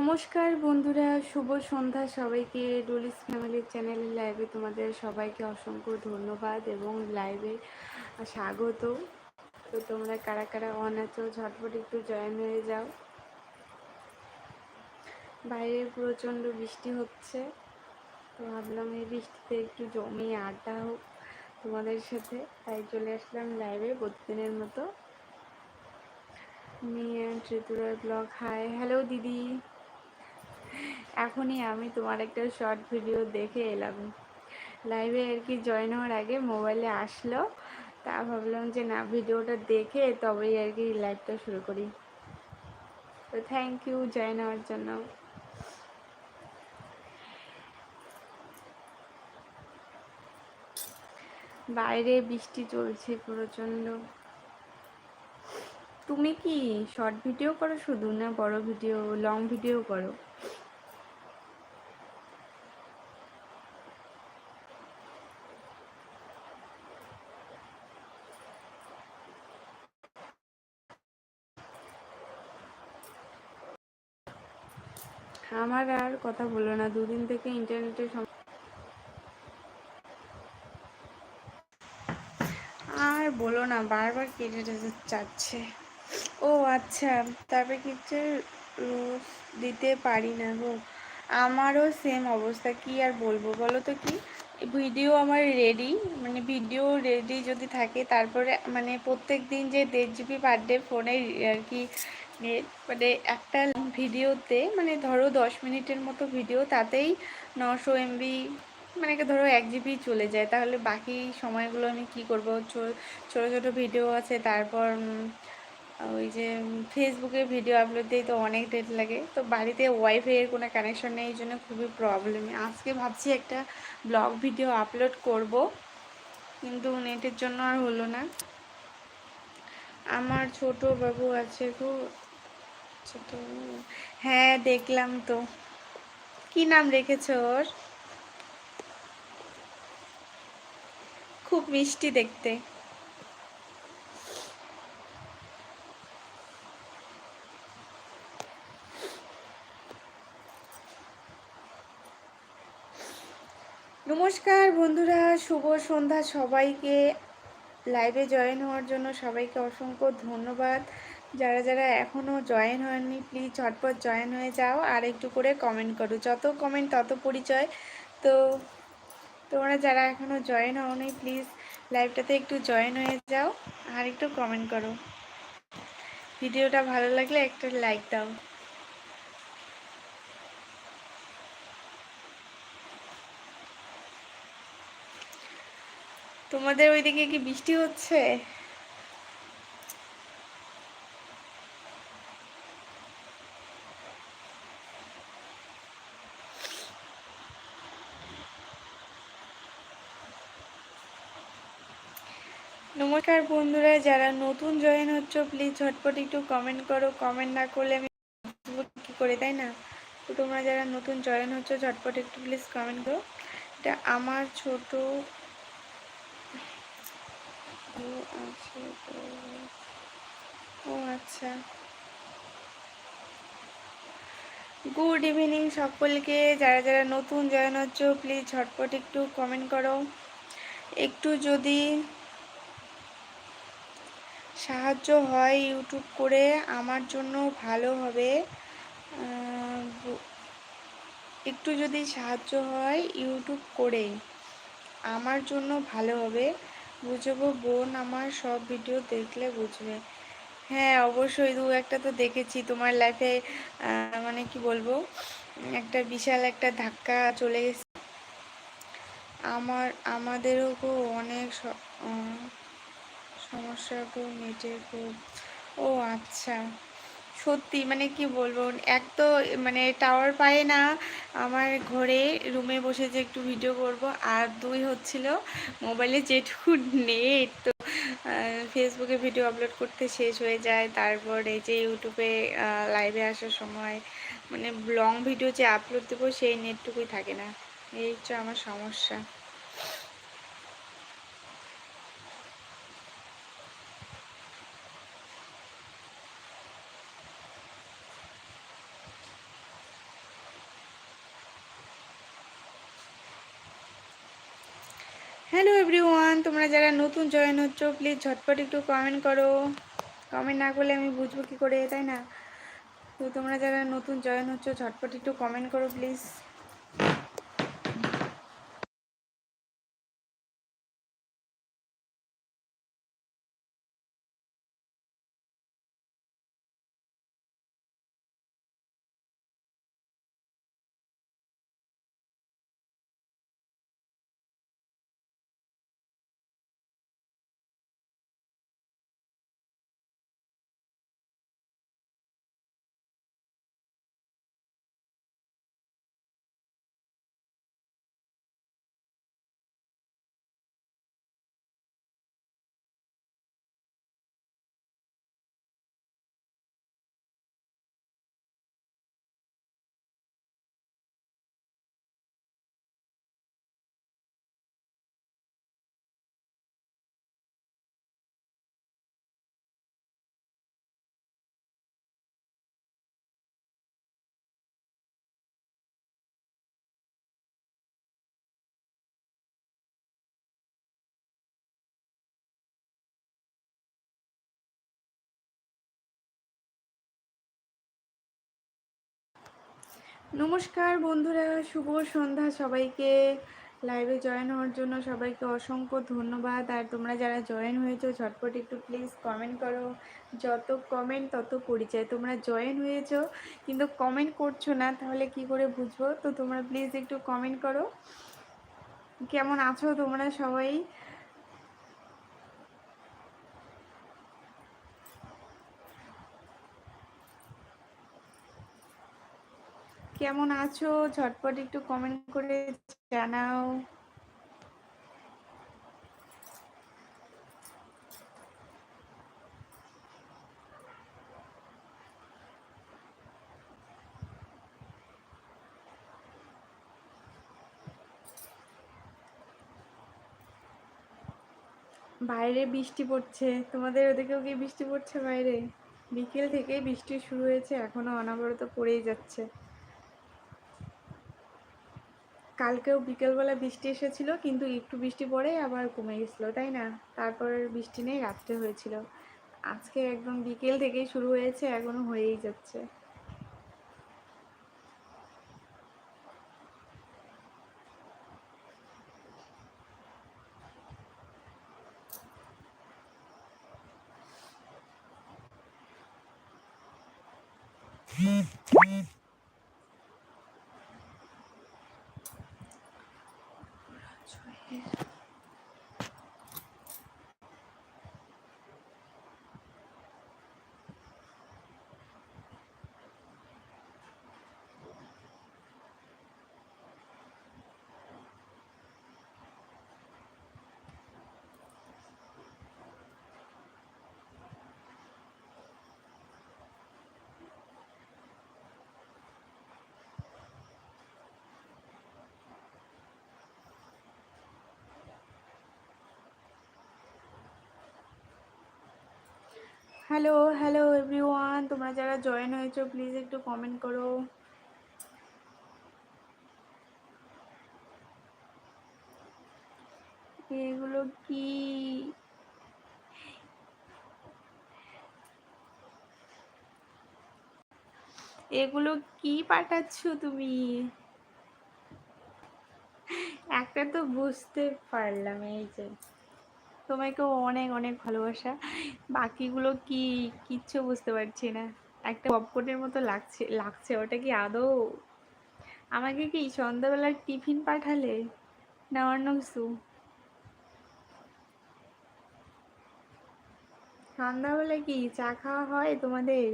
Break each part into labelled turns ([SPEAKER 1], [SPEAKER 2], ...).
[SPEAKER 1] নমস্কার বন্ধুরা, শুভ সন্ধ্যা সবাইকে। ডুলিস ফ্যামিলির চ্যানেলের লাইভে তোমাদের সবাইকে অসংখ্য ধন্যবাদ এবং লাইভে স্বাগত। তো তোমরা কারা কারা অন আছো, ঝটপট একটু জয়েন হয়ে যাও। বাইরে প্রচণ্ড বৃষ্টি হচ্ছে, তো ভাবলাম এই বৃষ্টিতে একটু জমি আড্ডা হোক তোমাদের সাথে। তাই চলে আসলাম লাইভে প্রতিদিনের মতো। নিয়ে ত্রিপুরার ব্লগ হাই হ্যালো দিদি। এখনই আমি তোমার একটা শর্ট ভিডিও দেখে এলাম। লাইভে আর কি জয়েন হওয়ার আগে মোবাইলে আসলো, তা ভাবলাম যে না ভিডিওটা দেখে তবেই আর কি লাইভটা শুরু করি। তো থ্যাংক ইউ জয়েন হওয়ার জন্য। বাইরে বৃষ্টি চলছে প্রচণ্ড। তুমি কি শর্ট ভিডিও করো শুধু না বড় ভিডিও লং ভিডিও করো? আমার আর কথা বলো না। দুদিন থেকে ইন্টারনেটের আর বলো না, বারবার কেটে চাচ্ছে। ও আচ্ছা তারপরে কিছু রোজ দিতে পারি না গো। আমারও সেম অবস্থা, কি আর বলব বলো তো কি? ভিডিও আমার রেডি মানে ভিডিও রেডি যদি থাকে, তারপরে মানে প্রত্যেক দিন যে দেড় জিবি পার ডে ফোনে আর কি মানে একটা ভিডিওতে মানে ধরো দশ মিনিটের মতো ভিডিও, তাতেই নশো এমবি মানে ধরো এক জিবি চলে যায়। তাহলে বাকি সময়গুলো আমি কি করব? ছোটো ছোটো ভিডিও আছে, তারপর ওই যে ফেসবুকে ভিডিও আপলোড দিই তো অনেক ডেট লাগে। তো বাড়িতে ওয়াইফাইয়ের কোনো কানেকশন নেই, এই জন্য খুবই প্রবলেম আজকে ভাবছি একটা ব্লগ ভিডিও আপলোড করব, কিন্তু নেটের জন্য আর হলো না। আমার ছোট বাবু আছে খুব ছোট হ্যাঁ দেখলাম তো। কি নাম রেখেছ ওর? খুব মিষ্টি দেখতে। নমস্কার বন্ধুরা, শুভ সন্ধ্যা সবাইকে। লাইভে জয়েন হওয়ার জন্য সবাইকে অসংখ্য ধন্যবাদ। যারা যারা এখনও জয়েন হয়নি প্লিজ ঝটপট জয়েন হয়ে যাও। আর একটু করে কমেন্ট করো। যত কমেন্ট তত পরিচয়। তো তোমরা যারা এখনও জয়েন হওনি প্লিজ লাইভটাতে একটু জয়েন হয়ে যাও। আর একটু কমেন্ট করো। ভিডিওটা ভালো লাগলে একটা লাইক দাও। তোমাদের ওইদিকে কি বৃষ্টি হচ্ছে? নমস্কার বন্ধুরা, যারা নতুন জয়েন হচ্ছে প্লিজ ঝটপট একটু কমেন্ট করো। কমেন্ট না করলে আমি কি করে, তাই না? তো তোমরা যারা নতুন জয়েন হচ্ছে, ঝটপট একটু প্লিজ কমেন্ট করো। এটা আমার ছোট ও আচ্ছা গুড ইভিনিং সকলকে, যারা যারা নতুন জয়েন হচ্ছ প্লিজ ঝটপট একটু কমেন্ট করো। একটু যদি সাহায্য হয় ইউটিউব করে, আমার জন্য ভালো হবে। একটু যদি সাহায্য হয় ইউটিউব করে, আমার জন্য ভালো হবে। বুঝব বোন আমার সব ভিডিও দেখলে বুঝবে। হ্যাঁ অবশ্যই দু একটা তো দেখেছি। তোমার লাইফে মানে কি বলব, একটা বিশাল একটা ধাক্কা চলে গেছে আমার, আমাদেরও অনেক সমস্যা খুব নেটের খুব ও আচ্ছা। সত্যি মানে কি বলব, এক তো মানে টাওয়ার পায় না। আমার ঘরে রুমে বসে যে একটু ভিডিও করব। আর দুই হচ্ছিল মোবাইলে যেটুকু নেট। তো ফেসবুকে ভিডিও আপলোড করতে শেষ হয়ে যায়। তারপর এই যে ইউটিউবে লাইভে আসার সময় মানে লং ভিডিও যে আপলোড দেবো, সেই নেটটুকুই থাকে না। এই হচ্ছে আমার সমস্যা। হ্যালো এভরিওয়ান তোমরা যারা নতুন জয়েন হচ্ছ প্লিজ ঝটপট একটু কমেন্ট করো। কমেন্ট না করলে আমি বুঝব কী করে, তাই না? তো তোমরা যারা নতুন জয়েন হচ্ছ, ঝটপট একটু কমেন্ট করো প্লিজ নমস্কার বন্ধুরা, শুভ সন্ধ্যা সবাইকে। লাইভে জয়েন হওয়ার জন্য সবাইকে অসংখ্য ধন্যবাদ। আর তোমরা যারা জয়েন হয়েছো, ঝটপট একটু প্লিজ কমেন্ট করো। যত কমেন্ট তত পরিচয়। তোমরা জয়েন হয়েছো, কিন্তু কমেন্ট করছ না, তাহলে কি করে বুঝব? তো তোমরা প্লিজ একটু কমেন্ট করো। কেমন আছো তোমরা সবাই? কেমন আছো? ঝটপট একটু কমেন্ট করে জানাও। বাইরে বৃষ্টি পড়ছে। তোমাদের ওদিকেও কি বৃষ্টি পড়ছে বাইরে? বিকেল থেকেই বৃষ্টি শুরু হয়েছে, এখনও অনবরত পড়েই যাচ্ছে। কালকেও বিকেলবেলা বৃষ্টি এসেছিল, কিন্তু একটু বৃষ্টি পড়ে আবার কমে গেছিল, তাই না? তারপর বৃষ্টি নেই, রাত্রে হয়েছিল। আজকে একদম বিকেল থেকেই শুরু হয়েছে এখনও হয়েই যাচ্ছে। হ্যালো হ্যালো এভরিওয়ান তোমরা যারা জয়েন হয়েছো প্লিজ একটু কমেন্ট করো। এগুলো কি? এগুলো কি পাঠাচ্ছ তুমি? একটা তো বুঝতে পারলাম, এই যে। তোমাকেও অনেক অনেক ভালোবাসা। বাকিগুলো কি, কিচ্ছু বুঝতে পারছি না। একটা পপকর্নের মতো লাগছে লাগছে। ওটা কি আদৌ? আমাকে কি সন্ধ্যাবেলার টিফিন পাঠালে? না অন্য কিছু সন্ধ্যাবেলা কি চা খাওয়া হয় তোমাদের?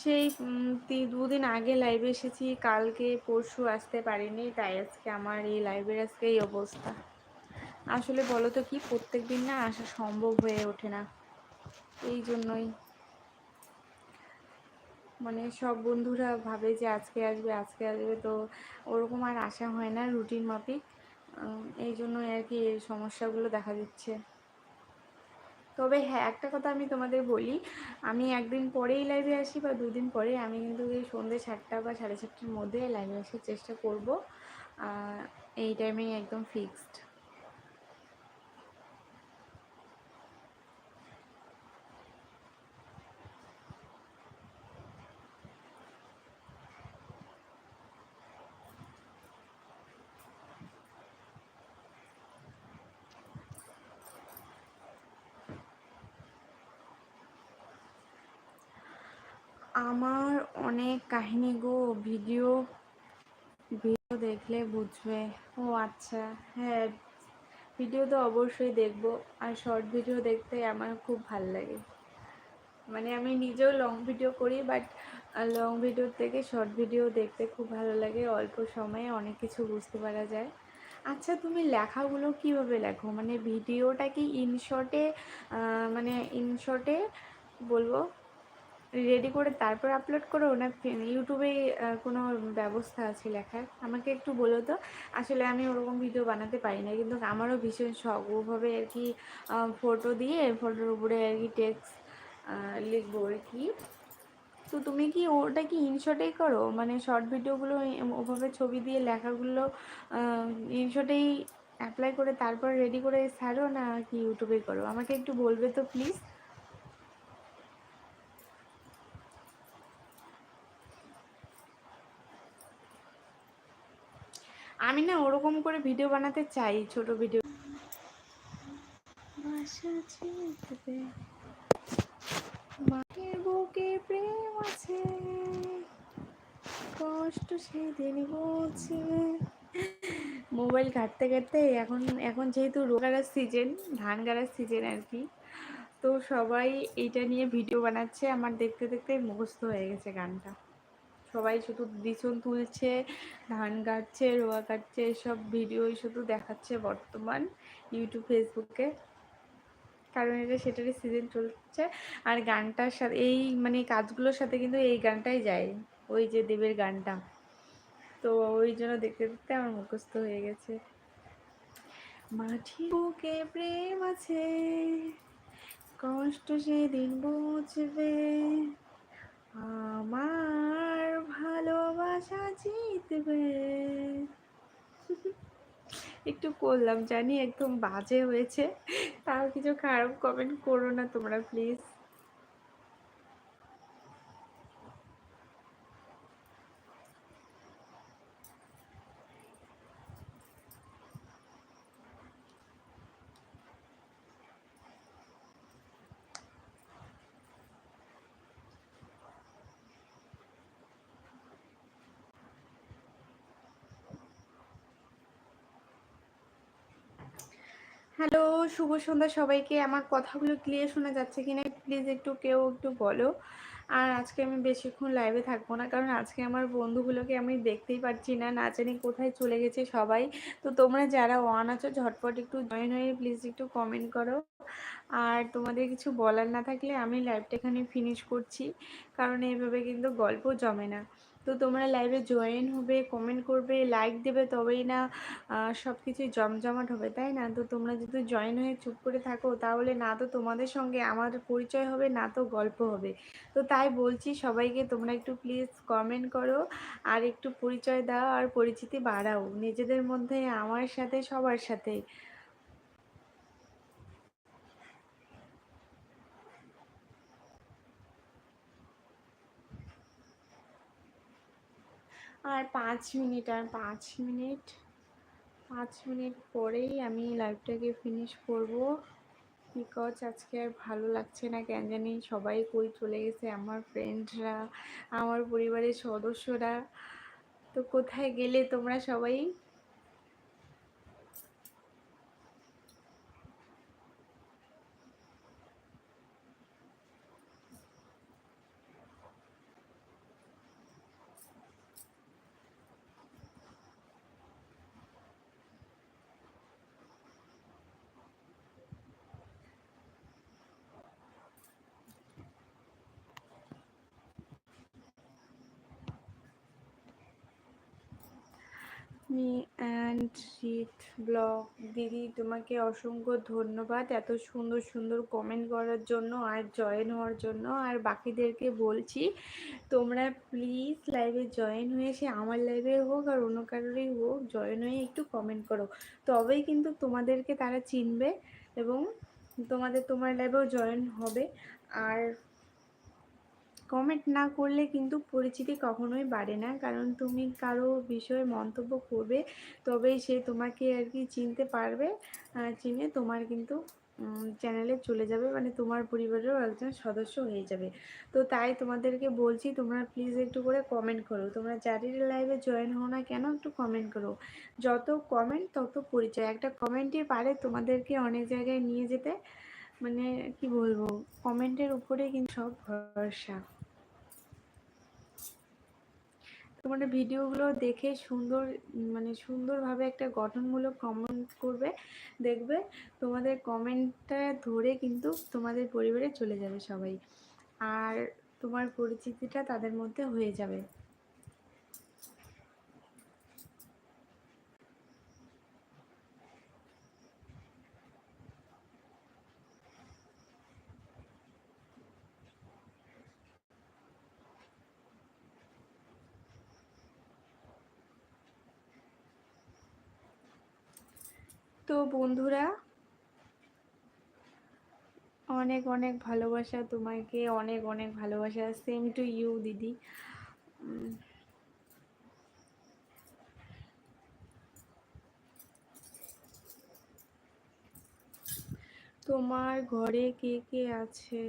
[SPEAKER 1] সেই দুদিন আগে লাইভে এসেছি, কালকে পরশু আসতে পারিনি, তাই আজকে আমার এই লাইভের আজকে এই অবস্থা। আসলে বলো তো কি প্রত্যেক দিন না আসা সম্ভব হয়ে ওঠে না। এই জন্যই। মানে সব বন্ধুরা ভাবে যে আজকে আসবে আজকে আসবে, তো ওরকম আর আসা হয় না রুটিন মাফিক। এই জন্যই আর কি এই সমস্যাগুলো দেখা দিচ্ছে। তবে হ্যাঁ একটা কথা আমি তোমাদের বলি। আমি একদিন পরেই লাইভে আসি বা দুদিন পরে আমি কিন্তু এই সন্ধ্যে সাতটা বা সাড়ে সাতটার মধ্যে লাইভে আসার চেষ্টা করব। এই টাইমেই একদম ফিক্সড আমার অনেক কাহিনী গো, ভিডিও ভিডিও দেখলে বুঝবে। ও আচ্ছা হ্যাঁ ভিডিও তো অবশ্যই দেখব। আর শর্ট ভিডিও দেখতে আমার খুব ভালো লাগে। মানে আমি নিজেও লং ভিডিও করি বাট লং ভিডিওর থেকে শর্ট ভিডিও দেখতে খুব ভালো লাগে। অল্প সময়ে অনেক কিছু বুঝতে পারা যায়। আচ্ছা তুমি লেখাগুলো কীভাবে লেখো? মানে ভিডিওটা কি ইনশর্টে মানে ইনশর্টে বলব? রেডি করে তারপর আপলোড করো না ইউটিউবে কোনো ব্যবস্থা আছে লেখার? আমাকে একটু বলো তো। আসলে আমি ওরকম ভিডিও বানাতে পারি না, কিন্তু আমারও ভীষণ শখ। ওভাবে আর কি ফটো দিয়ে ফটোর উপরে আর কি টেক্সট লিখব আর কি। তো তুমি কি ওটা কি ইনশটেই করো? মানে শর্ট ভিডিওগুলো ওভাবে ছবি দিয়ে লেখাগুলো ইনশটেই অ্যাপ্লাই করে তারপর রেডি করে ছাড়ো না কি ইউটিউবে করো? আমাকে একটু বলবে তো প্লিজ আমি না ওরকম করে ভিডিও বানাতে চাই, ছোট ভিডিও বুকে প্রেম আছে, কষ্ট সেদিন বলছে মোবাইল ঘাটতে ঘাটতে এখন এখন যেহেতু রোগার সিজন ধান গাড়ার সিজন আর কি, তো সবাই এটা নিয়ে ভিডিও বানাচ্ছে, আমার দেখতে দেখতে মুখস্থ হয়ে গেছে গানটা। সবাই শুধু বিছন তুলছে, ধান কাটছে, রোয়া কাটছে, এসব ভিডিওই শুধু দেখাচ্ছে বর্তমান ইউটিউব ফেসবুকে কারণ এটা সেটারই সিজন চলছে। আর গানটার সাথে, এই মানে কাজগুলোর সাথে কিন্তু এই গানটাই যায়, ওই যে দেবের গানটা। তো ওই জন্য দেখতে দেখতে আমার মুখস্থ হয়ে গেছে। মাঠি বুকে প্রেম আছে, কষ্ট সেদিন বুঝবে। আমার ভালোবাসা জিতবে। একটু করলাম জানি একদম বাজে হয়েছে। তাও কিছু খারাপ কমেন্ট করো না তোমরা প্লিজ হ্যালো, শুভ সন্ধ্যা সবাইকে। আমার কথাগুলো ক্লিয়ার শোনা যাচ্ছে কিনা প্লিজ একটু কেউ একটু বলো। আর আজকে আমি বেশিক্ষণ লাইভে থাকব না, কারণ আজকে আমার বন্ধুগুলোকে আমি দেখতেই পাচ্ছি না না জানি কোথায় চলে গেছে সবাই। তো তোমরা যারা ওয়ান আছো, ঝটপট একটু জয়েন হয়ে প্লিজ একটু কমেন্ট করো। আর তোমাদের কিছু বলার না থাকলে আমি লাইভটা এখানে ফিনিশ করছি, কারণ এইভাবে কিন্তু গল্প জমে না। তো তোমরা লাইভে জয়েন হবে কমেন্ট করবে লাইক দেবে, তবেই না সব কিছুই জমজমাট হবে, তাই না? তো তোমরা যদি জয়েন হয়ে চুপ করে থাকো, তাহলে না তো তোমাদের সঙ্গে আমার পরিচয় হবে, না তো গল্প হবে। তো তাই বলছি সবাইকে, তোমরা একটু প্লিজ কমেন্ট করো, আর একটু পরিচয় দাও, আর পরিচিতি বাড়াও। নিজেদের মধ্যে, আমার সাথে, সবার সাথে। আর পাঁচ মিনিট, আর পাঁচ মিনিট পাঁচ মিনিট পরেই আমি লাইভটাকে ফিনিশ করব। বিকজ আজকে আর ভালো লাগছে না, কেন জানি সবাই কই চলে গেছে, আমার ফ্রেন্ডরা আমার পরিবারের সদস্যরা। তো কোথায় গেলে তোমরা সবাই? Me and Rit blog. দিদি, তোমাকে অসংখ্য ধন্যবাদ এত সুন্দর সুন্দর কমেন্ট করার জন্য আর জয়েন হওয়ার জন্য। আর বাকিদেরকে বলছি, তোমরা প্লিজ লাইভে জয়েন হয়ে সে আমার লাইভে হোক আর অন্য কারোরই হোক জয়েন হয়ে একটু কমেন্ট করো। তবেই কিন্তু তোমাদেরকে তারা চিনবে এবং তোমাদের, তোমার লাইভেও জয়েন হবে। আর কমেন্ট না করলে কিন্তু পরিচিতি কখনোই বাড়ে না। কারণ তুমি কারও বিষয়ে মন্তব্য করবে, তবেই সে তোমাকে আর কি চিনতে পারবে চিনে তোমার কিন্তু চ্যানেলে চলে যাবে মানে তোমার পরিবারেরও একজন সদস্য হয়ে যাবে। তো তাই তোমাদেরকে বলছি, তোমরা প্লিজ একটু করে কমেন্ট করো। তোমরা যারই লাইভে জয়েন হও না কেন, একটু কমেন্ট করো। যত কমেন্ট তত পরিচয়। একটা কমেন্টই পারে তোমাদেরকে অনেক জায়গায় নিয়ে যেতে। মানে কি বলব কমেন্টের উপরে কিন্তু সব ভরসা। তোমাদের ভিডিওগুলো দেখে সুন্দর মানে সুন্দরভাবে একটা গঠনমূলক কমেন্ট করবে, দেখবে তোমাদের কমেন্টটা ধরে কিন্তু তোমাদের পরিবারে চলে যাবে সবাই। আর তোমার পরিচিতিটা তাদের মধ্যে হয়ে যাবে। তো বন্ধুরা, অনেক অনেক ভালোবাসা তোমাকে, অনেক অনেক ভালোবাসা। সেম টু ইউ দিদি। তোমার ঘরে কে কে আছে?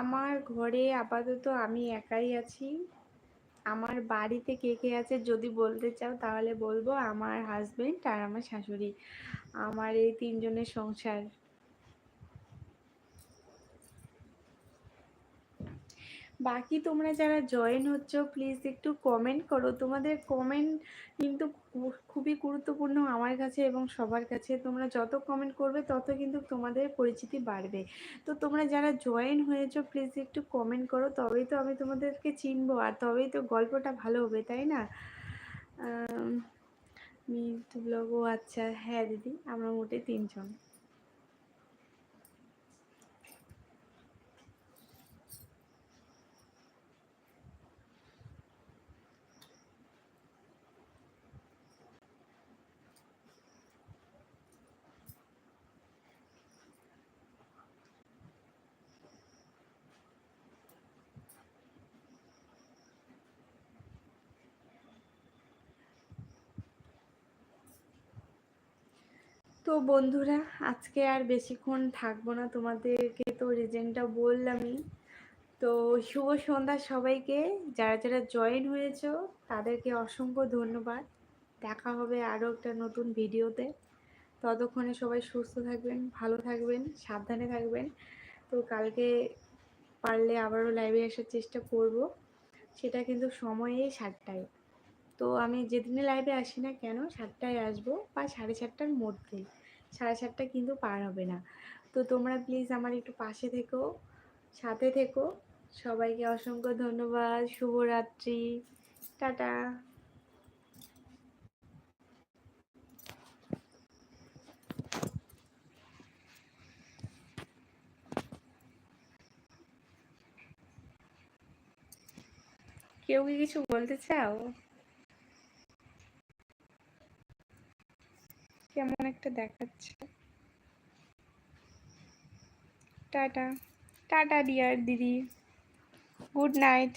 [SPEAKER 1] আমার ঘরে আপাতত আমি একাই আছি। আমার বাড়িতে কে কে আছে যদি বলতে চাও তাহলে বলব আমার হাজবেন্ড আর আমার শাশুড়ি। আমার এই তিনজনের সংসার। বাকি তোমরা যারা জয়েন হচ্ছ প্লিজ একটু কমেন্ট করো। তোমাদের কমেন্ট কিন্তু খুবই গুরুত্বপূর্ণ আমার কাছে এবং সবার কাছে। তোমরা যত কমেন্ট করবে, তত কিন্তু তোমাদের পরিচিতি বাড়বে। তো তোমরা যারা জয়েন হয়েছো প্লিজ একটু কমেন্ট করো। তবেই তো আমি তোমাদেরকে চিনবো, আর তবেই তো গল্পটা ভালো হবে, তাই না? মিট ব্লগ ও আচ্ছা। হ্যাঁ দিদি, আমরা মোটে তিনজন। তো বন্ধুরা, আজকে আর বেশিক্ষণ থাকব না। তোমাদেরকে তো রিজেনটা বললামই। তো শুভ সন্ধ্যা সবাইকে। যারা যারা জয়েন হয়েছ, তাদেরকে অসংখ্য ধন্যবাদ। দেখা হবে আরও একটা নতুন ভিডিওতে। ততক্ষণে সবাই সুস্থ থাকবেন, ভালো থাকবেন, সাবধানে থাকবেন। তো কালকে পারলে আবারও লাইভে আসার চেষ্টা করব। সেটা কিন্তু সময়ে সাতটায়। তো আমি যেদিনে লাইভে আসি না কেন, সাতটায় আসব বা সাড়ে সাতটার মধ্যে সাড়ে সাতটা কিন্তু পার হবে না। তো তোমরা প্লিজ আমার একটু পাশে থেকো, সাথে থেকো। সবাইকে অসংখ্য ধন্যবাদ, শুভরাত্রি, টাটা। কেউ কি কিছু বলতে চাও কেমন একটা দেখাচ্ছে। টাটা। টাটা ডিয়ার দিদি। Good night